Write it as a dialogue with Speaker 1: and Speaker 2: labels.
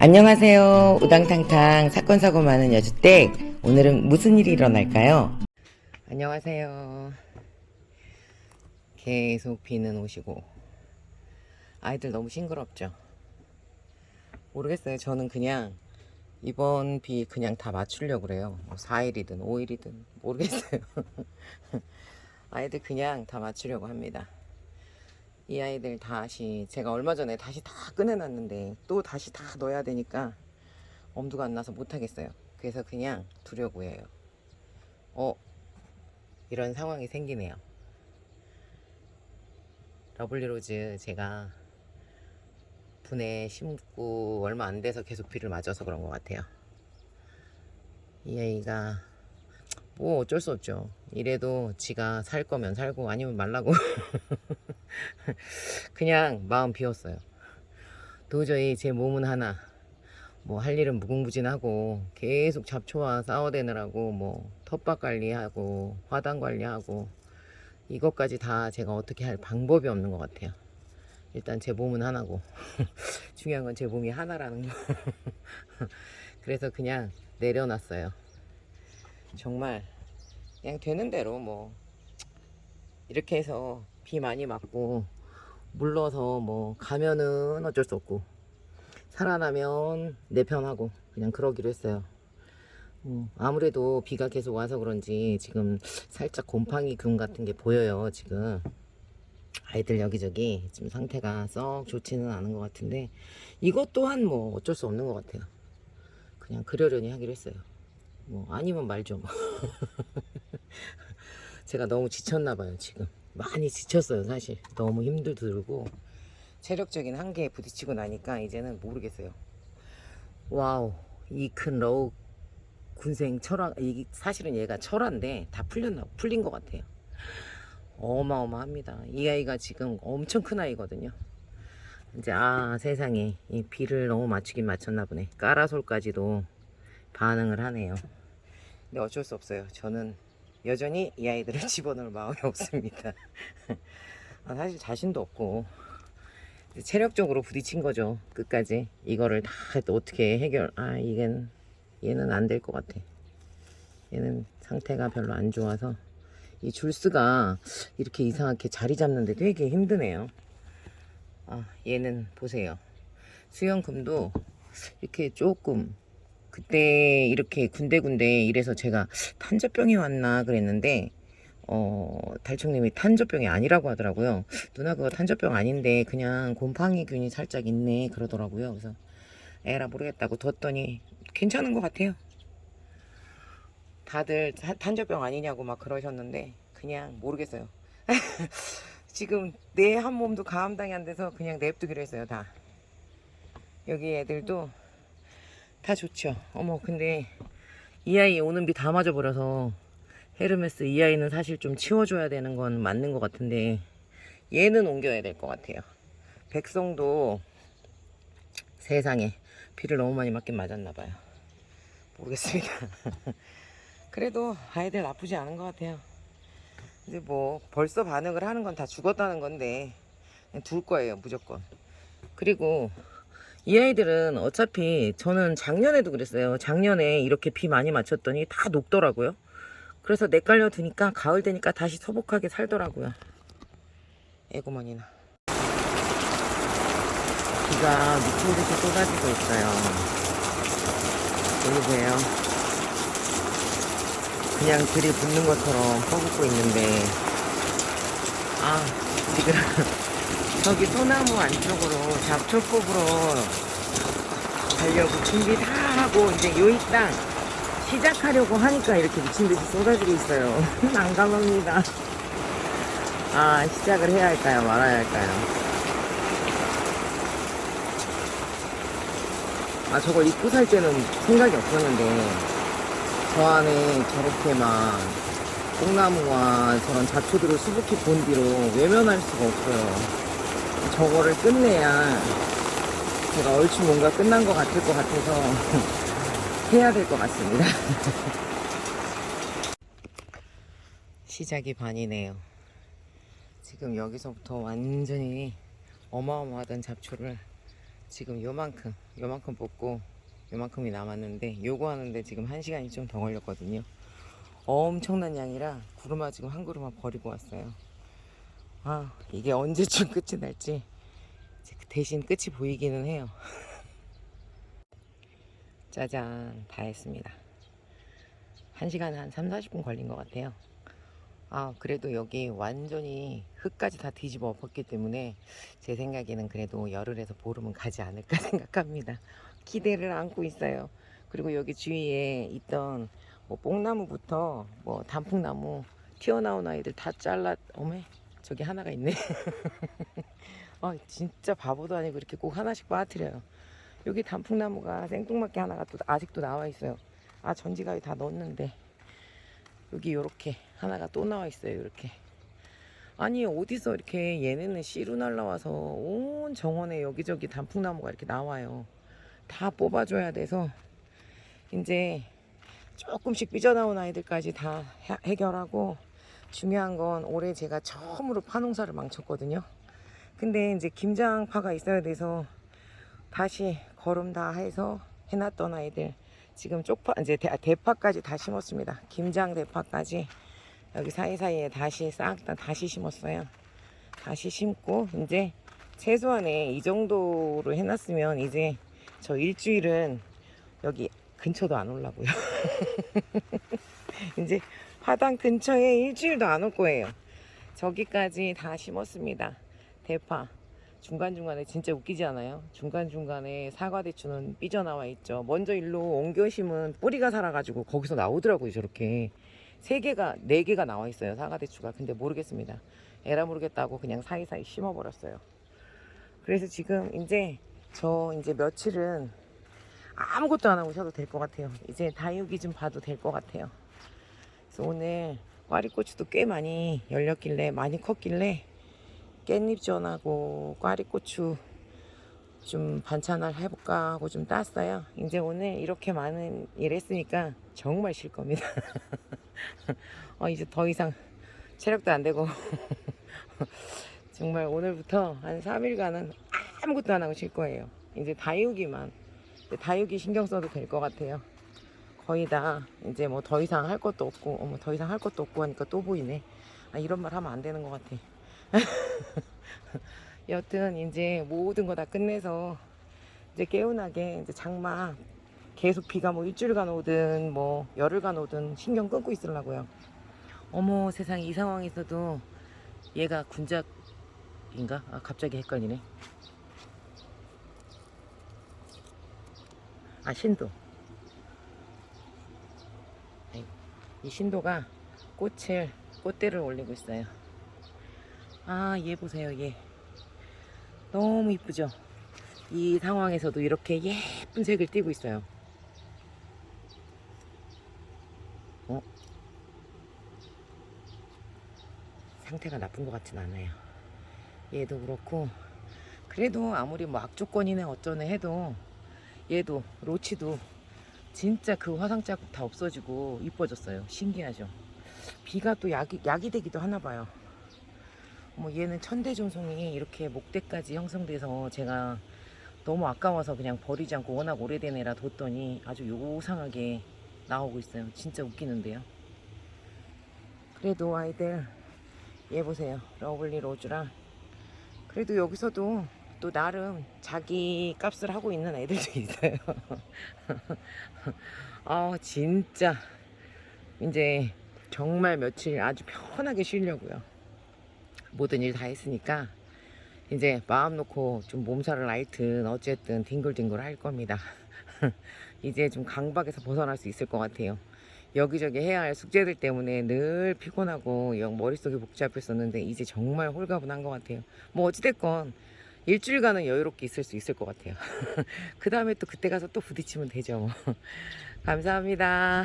Speaker 1: 안녕하세요. 우당탕탕 사건 사고 많은 여주댁. 오늘은 무슨 일이 일어날까요? 안녕하세요. 계속 비는 오시고 아이들 너무 싱그럽죠. 모르겠어요. 저는 그냥 이번 비 그냥 다 맞추려고 그래요. 뭐 4일이든 5일이든 모르겠어요. 아이들 그냥 다 맞추려고 합니다. 이 아이들 다시 제가 얼마 전에 다시 다 꺼내놨는데 또 다시 다 넣어야 되니까 엄두가 안 나서 못 하겠어요. 그래서 그냥 두려고 해요. 어 이런 상황이 생기네요. 러블리로즈 제가 분에 심고 얼마 안 돼서 계속 비를 맞아서 그런 것 같아요. 이 아이가 뭐 어쩔 수 없죠. 이래도 지가 살 거면 살고 아니면 말라고 그냥 마음 비웠어요. 도저히 제 몸은 하나 뭐 할 일은 무궁무진하고 계속 잡초와 싸워대느라고 뭐 텃밭 관리하고 화단 관리하고 이것까지 다 제가 어떻게 할 방법이 없는 것 같아요. 일단 제 몸은 하나고 중요한 건 제 몸이 하나라는 거. 그래서 그냥 내려놨어요. 정말 그냥 되는 대로 뭐 이렇게 해서 비 많이 맞고 물러서 뭐 가면은 어쩔 수 없고 살아나면 내 편하고 그냥 그러기로 했어요. 음, 아무래도 비가 계속 와서 그런지 지금 살짝 곰팡이 균 같은 게 보여요. 지금 아이들 여기저기 지금 상태가 썩 좋지는 않은 것 같은데 이것 또한 뭐 어쩔 수 없는 것 같아요. 그냥 그러려니 하기로 했어요. 뭐 아니면 말죠. 제가 너무 지쳤나 봐요 지금. 많이 지쳤어요 사실. 너무 힘도 들고. 체력적인 한계에 부딪히고 나니까 이제는 모르겠어요. 와우 이 큰 러우 군생 철화 이 사실은 얘가 철화인데 다 풀렸나 풀린 것 같아요. 어마어마합니다. 이 아이가 지금 엄청 큰 아이거든요. 이제 아 세상에. 이 비를 너무 맞추긴 맞췄나 보네. 까라솔까지도 반응을 하네요 근데 어쩔 수 없어요 저는 여전히 이 아이들을 집어넣을 마음이 없습니다. 아, 사실 자신도 없고 체력적으로 부딪힌 거죠. 끝까지 이거를 다 어떻게 해결? 아 이건 얘는 안 될 것 같아. 얘는 상태가 별로 안 좋아서 이 줄스가 이렇게 이상하게 자리 잡는데 되게 힘드네요. 아 얘는 보세요. 수영금도 이렇게 조금 그때 이렇게 군데군데 이래서 제가 탄저병이 왔나 그랬는데 어 달총님이 탄저병이 아니라고 하더라고요. 누나 그거 탄저병 아닌데 그냥 곰팡이균이 살짝 있네 그러더라고요. 그래서 에라 모르겠다고 뒀더니 괜찮은 것 같아요. 다들 타- 탄저병 아니냐고 막 그러셨는데 그냥 모르겠어요. 지금 내 한 몸도 감당이 안 돼서 그냥 냅두기로 했어요 다. 여기 애들도 다 좋죠. 어머, 근데 이 아이 오는 비 다 맞아버려서 헤르메스 이 아이는 사실 좀 치워줘야 되는 건 맞는 것 같은데 얘는 옮겨야 될 것 같아요. 백성도 세상에 비를 너무 많이 맞긴 맞았나 봐요. 모르겠습니다. 그래도 아이들 나쁘지 않은 것 같아요. 이제 뭐 벌써 반응을 하는 건 다 죽었다는 건데 둘 거예요 무조건. 그리고 이 아이들은 어차피 저는 작년에도 그랬어요. 작년에 이렇게 비 많이 맞췄더니 다 녹더라고요. 그래서 내깔려 두니까 가을 되니까 다시 소복하게 살더라고요. 에고머니나. 비가 미친 듯이 쏟아지고 있어요. 보이세요? 그냥 들이 붙는 것처럼 퍼붓고 있는데, 아, 지금 저기 소나무 안쪽으로 잡초 뽑으러 가려고 준비 다 하고 이제 요이 땅 시작하려고 하니까 이렇게 미친 듯이 쏟아지고 있어요. 난감합니다. 아, 시작을 해야 할까요? 말아야 할까요? 아, 저걸 입고 살 때는 생각이 없었는데, 저 안에 저렇게 막, 뽕나무와 저런 잡초들을 수북히 본 뒤로 외면할 수가 없어요. 저거를 끝내야 제가 얼추 뭔가 끝난 것 같을 것 같아서 해야 될 것 같습니다. 시작이 반이네요. 지금 여기서부터 완전히 어마어마하던 잡초를 지금 요만큼 요만큼 뽑고 요만큼이 남았는데 요거 하는데 지금 한 시간이 좀 더 걸렸거든요 엄청난 양이라 구루마 지금 한 그루마 버리고 왔어요 아 이게 언제쯤 끝이 날지 그 대신 끝이 보이기는 해요. 짜잔 다 했습니다. 한 시간 한 3, 40분 걸린 것 같아요. 아 그래도 여기 완전히 흙까지 다 뒤집어 엎었기 때문에 제 생각에는 그래도 열흘에서 보름은 가지 않을까 생각합니다. 기대를 안고 있어요. 그리고 여기 주위에 있던 뭐 뽕나무부터 뭐 단풍나무 튀어나온 아이들 다 잘라 어메 저기 하나가 있네. 아 진짜 바보도 아니고 이렇게 꼭 하나씩 빠뜨려요. 여기 단풍나무가 생뚱맞게 하나가 또 아직도 나와 있어요. 아 전지가위 다 넣었는데 여기 요렇게 하나가 또 나와 있어요 이렇게. 아니 어디서 이렇게 얘네는 씨로 날라와서 온 정원에 여기저기 단풍나무가 이렇게 나와요. 다 뽑아줘야 돼서 이제 조금씩 삐져나온 아이들까지 다 해- 해결하고 중요한 건 올해 제가 처음으로 파농사를 망쳤거든요 근데 이제 김장파가 있어야 돼서 다시 거름 다 해서 해놨던 아이들 지금 쪽파 이제 대, 대파까지 다 심었습니다. 김장 대파까지 여기 사이사이에 다시 싹 다 다시 심었어요. 다시 심고 이제 최소한에 이 정도로 해놨으면 이제 저 일주일은 여기 근처도 안 올라고요. 이제 화단 근처에 일주일도 안 올 거예요. 저기까지 다 심었습니다. 대파. 중간중간에 진짜 웃기지 않아요? 중간중간에 사과대추는 삐져나와 있죠. 먼저 일로 옮겨 심은 뿌리가 살아가지고 거기서 나오더라고요, 저렇게. 세 개가, 네 개가 나와 있어요, 사과대추가. 근데 모르겠습니다. 에라 모르겠다고 그냥 사이사이 심어버렸어요. 그래서 지금 이제 저 이제 며칠은 아무것도 안 하고 쉬어도 될 것 같아요. 이제 다육이 좀 봐도 될 것 같아요. 그래서 오늘 꽈리고추도 꽤 많이 열렸길래, 많이 컸길래 깻잎 전하고 꽈리고추 좀 반찬을 해볼까 하고 좀 땄어요. 이제 오늘 이렇게 많은 일 했으니까 정말 쉴 겁니다. 어, 이제 더 이상 체력도 안 되고 정말 오늘부터 한 3일간은 아무것도 안 하고 쉴 거예요. 이제 다육이만 다육이 신경 써도 될 것 같아요. 거의 다 이제 뭐 더 이상 할 것도 없고 어머 더 이상 할 것도 없고 하니까 또 보이네. 아 이런 말 하면 안 되는 것 같아. 여튼 이제 모든 거 다 끝내서 이제 개운하게 이제 장마 계속 비가 뭐 일주일간 오든 뭐 열흘간 오든 신경 끊고 있으려고요. 어머 세상 이 상황에서도 얘가 군작인가? 아 갑자기 헷갈리네. 아 신도. 아이고, 이 신도가 꽃을 꽃대를 올리고 있어요. 아, 얘 보세요, 얘. 너무 이쁘죠? 이 상황에서도 이렇게 예쁜 색을 띠고 있어요. 어? 상태가 나쁜 것 같진 않아요. 얘도 그렇고, 그래도 아무리 뭐 악조건이네 어쩌네 해도, 얘도, 로치도, 진짜 그 화상 자국 다 없어지고 이뻐졌어요. 신기하죠? 비가 또 약이, 약이 되기도 하나 봐요. 뭐 얘는 천대종송이 이렇게 목대까지 형성돼서 제가 너무 아까워서 그냥 버리지 않고 워낙 오래된 애라 뒀더니 아주 요상하게 나오고 있어요. 진짜 웃기는데요. 그래도 아이들 얘 보세요. 러블리 로즈랑 그래도 여기서도 또 나름 자기 값을 하고 있는 애들도 있어요. 아 진짜 이제 정말 며칠 아주 편하게 쉬려고요. 모든 일 다 했으니까 이제 마음 놓고 좀 몸살을 앓든 어쨌든 뒹굴뒹굴 할 겁니다. 이제 좀 강박에서 벗어날 수 있을 것 같아요. 여기저기 해야 할 숙제들 때문에 늘 피곤하고 영 머릿속이 복잡했었는데 이제 정말 홀가분한 것 같아요. 뭐 어찌됐건 일주일간은 여유롭게 있을 수 있을 것 같아요. 그 다음에 또 그때 가서 또 부딪히면 되죠. 뭐. 감사합니다.